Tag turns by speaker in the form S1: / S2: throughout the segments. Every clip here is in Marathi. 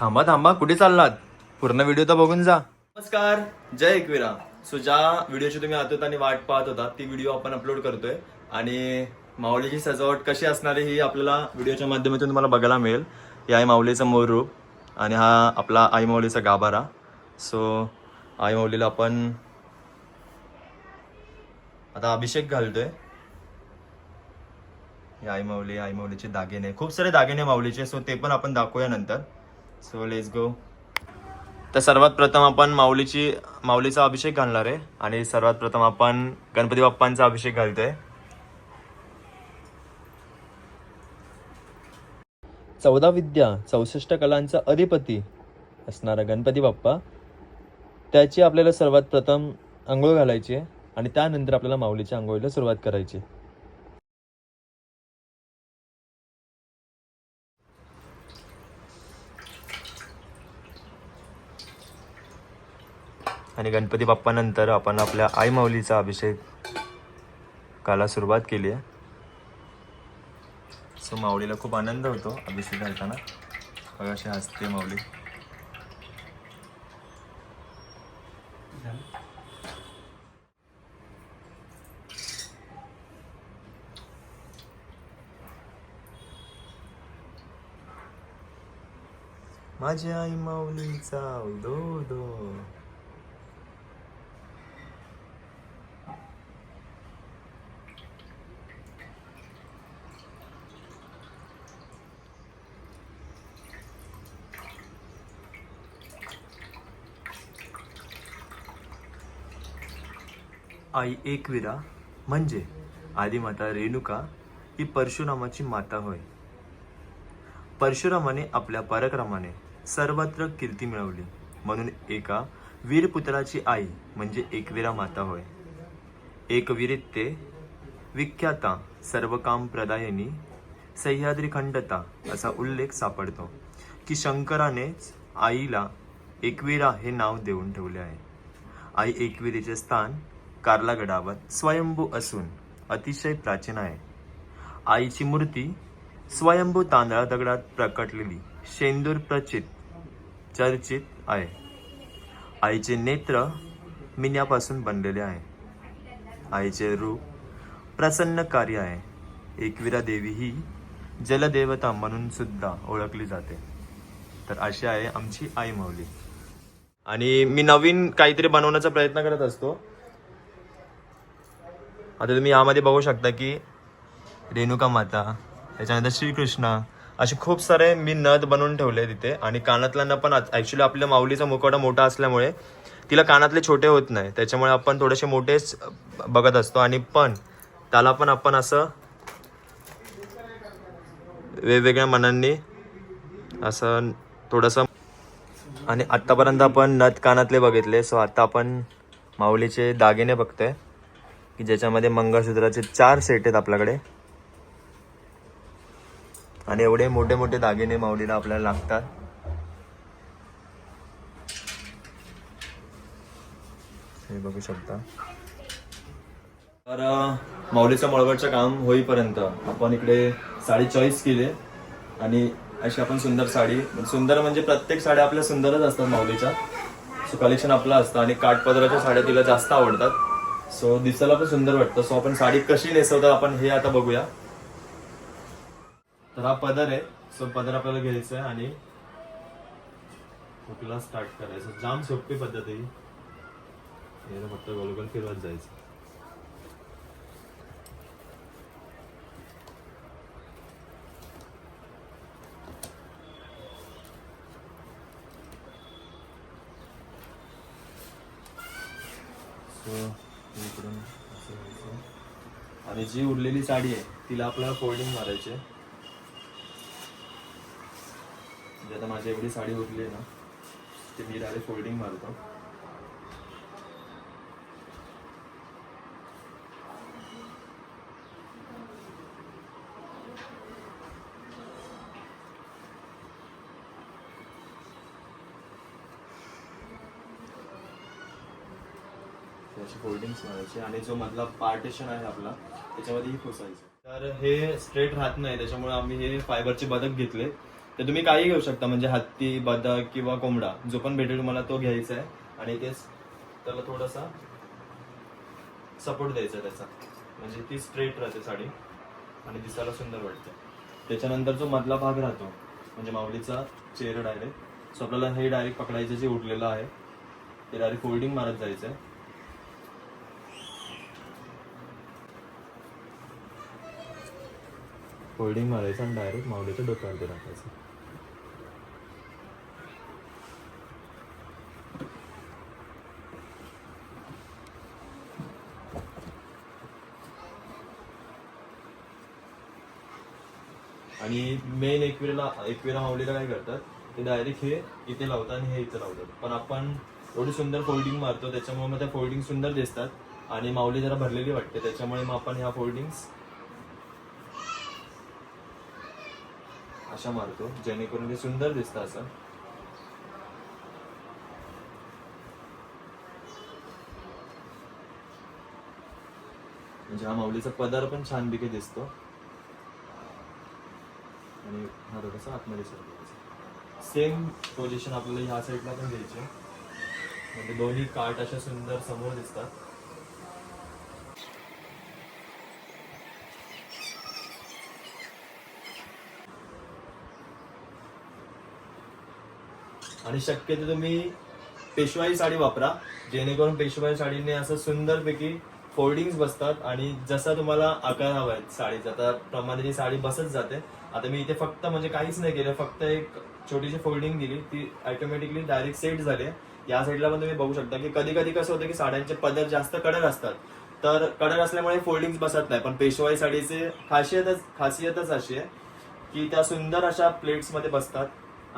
S1: थांबा थांबा कुठे चाललात? पूर्ण व्हिडिओ तर बघून जा. नमस्कार जय एकविरा. सो ज्या व्हिडिओची तुम्ही आतुरताने वाट पाहत होता ती व्हिडिओ आपण अपलोड करतोय. आणि माऊलीची सजावट कशी असणार आहे ही आपल्याला व्हिडिओच्या माध्यमातून तुम्हाला बघायला मिळेल. हे आहे माऊलीचं मोर रूप आणि हा आपला आई माऊलीचा गाभारा. सो आई माऊलीला आपण आता अभिषेक घालतोय. या आई माऊली आई माऊलीचे दागिने. खूप सारे दागिने माऊलीचे सो ते पण आपण दाखवूया नंतर. सो लेट्स गो तर सर्वात प्रथम आपण माऊलीची माऊलीचा अभिषेक घालणार आहे. आणि सर्वात प्रथम आपण गणपती बाप्पांचा अभिषेक घालतोय. चौदा विद्या चौसष्ट कलांचा अधिपती असणारा गणपती बाप्पा त्याची आपल्याला सर्वात प्रथम आंघोळ घालायची आहे. आणि त्यानंतर आपल्याला माऊलीच्या आंघोळीला सुरुवात करायची आणि गणपती बाप्पानंतर आपण आपल्या आई माऊलीचा अभिषेक काला सुरुवात केली आहे. सो माऊलीला खूप आनंद होतो अभिषेक घालताना बघा अशी हसते माऊली. माझ्या आई माऊलीचा दो दो आई एकविरा म्हणजे आदिमाता रेणुका ही परशुरामाची माता होय. परशुरामाने आपल्या पराक्रमाने सर्वत्र कीर्ती मिळवली. म्हणून एका वीरपुत्राची आई म्हणजे एकविरा माता होय. एकविरित्ते विख्याता सर्व काम प्रदायनी सह्याद्री खंडता असा उल्लेख सापडतो की शंकरानेच आईला एकविरा हे नाव देऊन ठेवले आहे. आई एकविरीचे स्थान कार्लागडावर स्वयंभू असून अतिशय प्राचीन आहे. आईची मूर्ती स्वयंभू तांदळा दगडात प्रकटलेली शेंदूर प्रचित चर्चित आहे. आईचे नेत्र मिन्यापासून बनलेले आहे. आईचे रूप प्रसन्न कार्य आहे. एकविरा देवी ही जलदेवता म्हणून सुद्धा ओळखली जाते. तर अशी आहे आमची आई माऊली. आणि मी नवीन काहीतरी बनवण्याचा प्रयत्न करत असतो. आता तुम्ही यामध्ये बघू शकता की रेणुका माता त्याच्यानंतर श्रीकृष्ण असे खूप सारे मी नथ बनवून ठेवले तिथे आणि कानातल्यांना पण ॲक्च्युली आपल्या माऊलीचा मुखवटा मोठा असल्यामुळे तिला कानातले छोटे होत नाही. त्याच्यामुळे आपण थोडेसे मोठेच बघत असतो. आणि पण त्याला पण आपण असं वेगवेगळ्या मनांनी असं थोडंसं आणि आत्तापर्यंत आपण नथ कानातले बघितले. सो आता आपण माऊलीचे दागिने बघतोय. की ज्याच्यामध्ये मंगळसूत्राचे चार सेट आहेत आपल्याकडे. आणि एवढे मोठे मोठे दागिने माऊलीला आपल्याला लागतात. हे बघू शकता. तर माऊलीचं मळवटचं काम होईपर्यंत आपण इकडे साडी चॉईस केली आणि अशी आपण सुंदर साडी सुंदर म्हणजे प्रत्येक साड्या आपल्या सुंदरच असतात माऊलीच्या. सो कलेक्शन आपलं असतं आणि काठपदराच्या साड्या तिला जास्त आवडतात. सो दिसायला पण सुंदर वाटतं. सो आपण साडी कशी नेसवतो आपण हे आता बघूया. तर हा पदर आहे. सो पदर आपल्याला घ्यायचा आहे आणि हुकला स्टार्ट करायचं. जाम सोपी पद्धत आहे ही. फक्त गोलगोल फिरवत जायचं. सो आणि जी उरलेली साडी आहे तिला आपल्याला फोल्डिंग मारायची आहे. म्हणजे आता माझी एवढी साडी उरली आहे ना ते मी डायरेक्ट फोल्डिंग मारतो. त्याची फोल्डिंग्स मारायची आणि जो मधला पार्टिशन आहे आपला त्याच्यामध्ये ही पुसायचं. तर हे स्ट्रेट राहत नाही त्याच्यामुळे आम्ही हे फायबरचे बदक घेतले. तर तुम्ही काही घेऊ शकता म्हणजे हत्ती बदक किंवा कोंबडा जो पण भेटेल तुम्हाला तो घ्यायचा आहे. आणि तेच त्याला थोडासा सपोर्ट द्यायचा त्याचा. म्हणजे ती स्ट्रेट राहते साडी. आणि दिसायला सुंदर वाटते. त्याच्यानंतर जो मधला भाग राहतो म्हणजे माऊलीचा चेहरा डायरेक्ट सो आपल्याला हे डायरेक्ट पकडायचं जे उठलेलं आहे ते डायरेक्ट फोल्डिंग मारत जायचं आहे. होल्डिंग मारायचं आणि डायरेक्ट माऊलीच्या डोक्यावरती टाकायचं. आणि मेन एकविरा एकविरा माऊलीला काय करतात ते डायरेक्ट हे इथे लावतात आणि हे इथे लावतात. पण आपण एवढी सुंदर फोल्डिंग मारतो त्याच्यामुळे मग त्या फोल्डिंग सुंदर दिसतात. आणि माऊली जरा भरलेली वाटते त्याच्यामुळे मग आपण ह्या फोल्डिंग्स अशा मारतो जेणेकरून ते सुंदर दिसतं असं. म्हणजे हा माऊलीचा पदार पण छान पैकी दिसतो. आणि हा थोडासा आतमध्ये सरकवायचा सेम पोझिशन आपल्याला ह्या साईडला पण घ्यायची म्हणजे दोन्ही काठ अशा सुंदर समोर दिसतात. आणि शक्यतो तुम्ही पेशवाई साडी वापरा. जेणेकरून पेशवाई साडीने असं सुंदरपैकी फोल्डिंग्स बसतात आणि जसा तुम्हाला आकार हवा आहे साडीचा त्या प्रमाणे ती साडी बसत जाते. आता मी इथे फक्त म्हणजे काहीच नाही केलं फक्त एक छोटीशी फोल्डिंग दिली. ती ऑटोमॅटिकली डायरेक्ट सेट झाली या साईडला पण तुम्ही बघू शकता की कधी कधी कसं होतं की साड्यांचे पदर जास्त कडक असतात. तर कडक असल्यामुळे फोल्डिंग बसत नाही पण पेशवाई साडीचे खासियतच खासियतच अशी आहे की त्या सुंदर अशा प्लेट्समध्ये बसतात.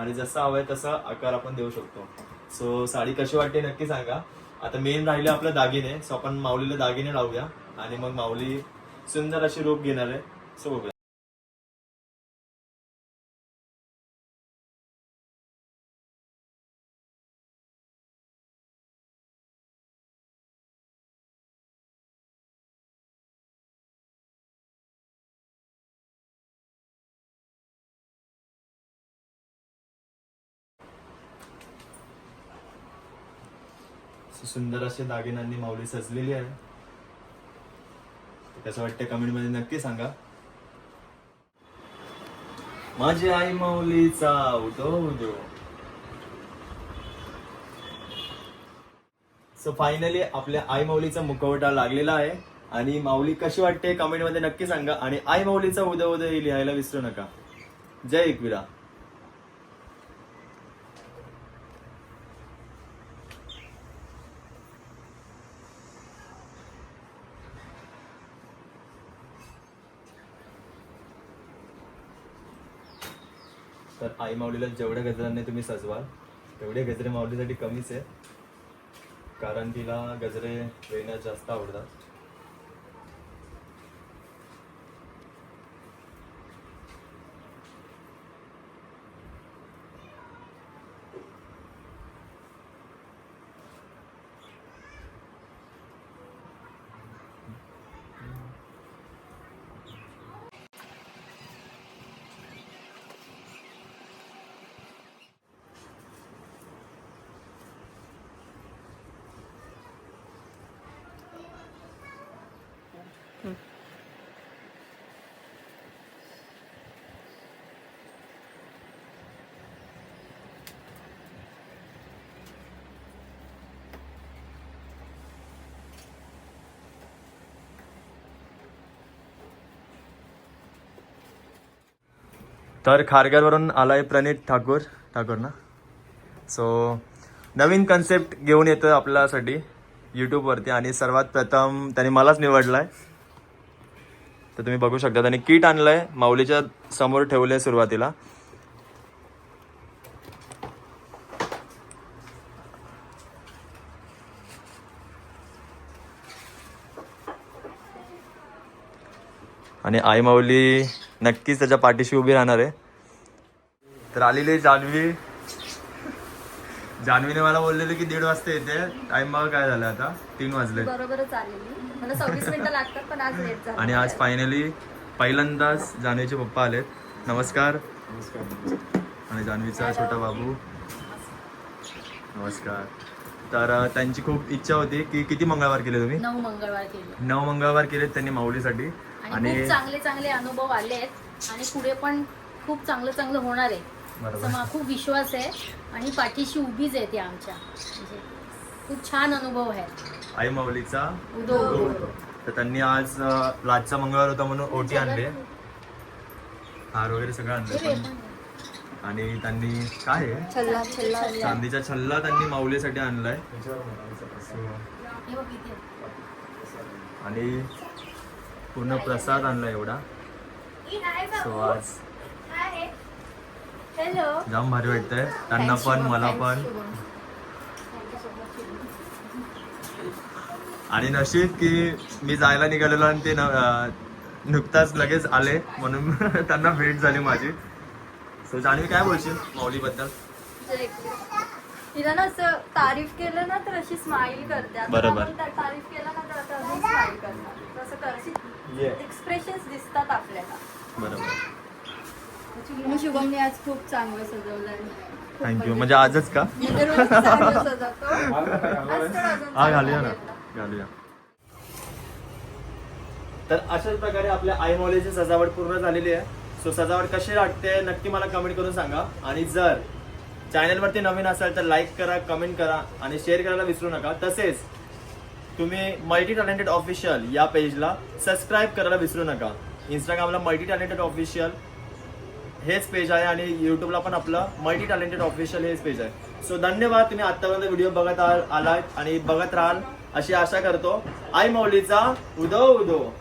S1: आणि जसा हवाय तसा आकार आपण देऊ शकतो. सो साडी कशी वाटते नक्की सांगा. आता मेन राहिले आपलं दागिने. सो आपण माऊलीला दागिने लावूया. आणि मग माऊली सुंदर अशी रूप घेणार आहे. सो बघूया. सुंदर असे दागिन्यांनी माऊली सजलेली आहे. कसं वाटतं कमेंटमध्ये नक्की सांगा. माझी आई माऊलीचा उदो उदो. सो फायनली आपल्या आई माऊलीचा मुखवटा लागलेला आहे. आणि माऊली कशी वाटते कमेंटमध्ये नक्की सांगा. आणि आई माऊलीचा उद्या उदय लिहायला विसरू नका. जय एकविरा. तर आई माऊलीला जेवढ्या गजरांनी तुम्ही सजवाल तेवढे गजरे माऊलीसाठी कमीच आहे कारण तिला गजरे वेण्यात जास्त आवडतात. तर खारघरवरून आलाय प्रणित ठाकूर ठाकूर ना? सो नवीन कन्सेप्ट घेऊन येतो आपल्यासाठी यूट्यूबवरती आणि सर्वात प्रथम त्याने मलाच निवडलाय. तर तुम्ही बघू शकता त्याने किट आणलंय माऊलीच्या समोर ठेवलंय सुरुवातीला. आणि आई माऊली नक्कीच त्याच्या पाठीशी उभी राहणार आहे. तर आलेली जान्हवी. जान्हवीने मला बोललेली की दीड वाजता येते. टाइम बघा काय झालं आता. तीन वाजले.
S2: बरोबरच आलेली. मला सव्वीस मिनिटं लागतात पण आज लेट झालं.
S1: आणि आज फायनली पहिल्यांदाच जान्हवीचे पप्पा आलेत. नमस्कार. आणि जान्हवीचा छोटा बाबू. नमस्कार. तर त्यांची खूप इच्छा होती की किती मंगळवार केले तुम्ही?
S2: नऊ मंगळवार केले.
S1: नऊ मंगळवार केले त्यांनी माऊलीसाठी.
S2: आणि खूप चांगले चांगले अनुभव आले आहेत आणि पुढे पण खूप चांगलं चांगलं होणार आहे. खूप विश्वास आहे आणि पाठीशी उभीच आहे ती आमच्या. म्हणजे खूप छान अनुभव आहे.
S1: आई माऊलीचा
S2: उदो
S1: तर त्यांनी आज लाजचा मंगळवार होता म्हणून ओटी आणले. हार वगैरे सगळं आणलं आणि त्यांनी काय आहे?
S2: छल्ला छल्ला.
S1: चांदीचा छल्ला त्यांनी माऊलीसाठी आणलाय. आणि पूर्ण प्रसाद आणला एवढा. सो आज जाम भारी वाटतंय. त्यांना पण मला पण. आणि नशीब की मी जायला निघालेलो आणि ते नुकताच लगेच आले. म्हणून त्यांना भेट झाली माझी. सो जाणवी काय बोलशील माऊलीबद्दल?
S3: तिला ना असं तारीफ केलं ना तर अशी स्माइल करते. आता
S1: बरोबर.
S3: आपण त्या तारीफ केलं ना तर आता अजून स्माइल करणार. तसं कर एक्सप्रेशन्स दिसतात आपल्याला.
S1: बरोबर.
S3: शुभमने आज खूप चांगलं सजवलंय
S1: थँक्यू म्हणजे आजच का?
S3: म्हणजे रोज चांगलं सजवतो. आज तर अजून
S1: हा
S3: चांगलं
S1: घालूया ना. घालूया. तर अशाच प्रकारे आपल्या आई मौलीची सजावट पूर्ण झालेली आहे. सो सजावट कशी वाटते नक्की मला कमेंट करून सांगा. आणि जर चॅनलवरती नवीन असाल तर लाईक करा कमेंट करा आणि शेअर करायला विसरू नका. तसेच तुम्ही मल्टी टॅलेंटेड ऑफिशियल या पेजला सबस्क्राईब करायला विसरू नका. इंस्टाग्रामला मल्टी टॅलेंटेड ऑफिशियल हेच पेज आहे आणि यूट्यूबला पण आपलं मल्टी टॅलेंटेड ऑफिशियल हेच पेज आहे. सो धन्यवाद. तुम्ही आत्तापर्यंत व्हिडिओ बघत आ- आलात आणि बघत राहाल अशी आशा करतो. आई मौलीचा उदो उदो.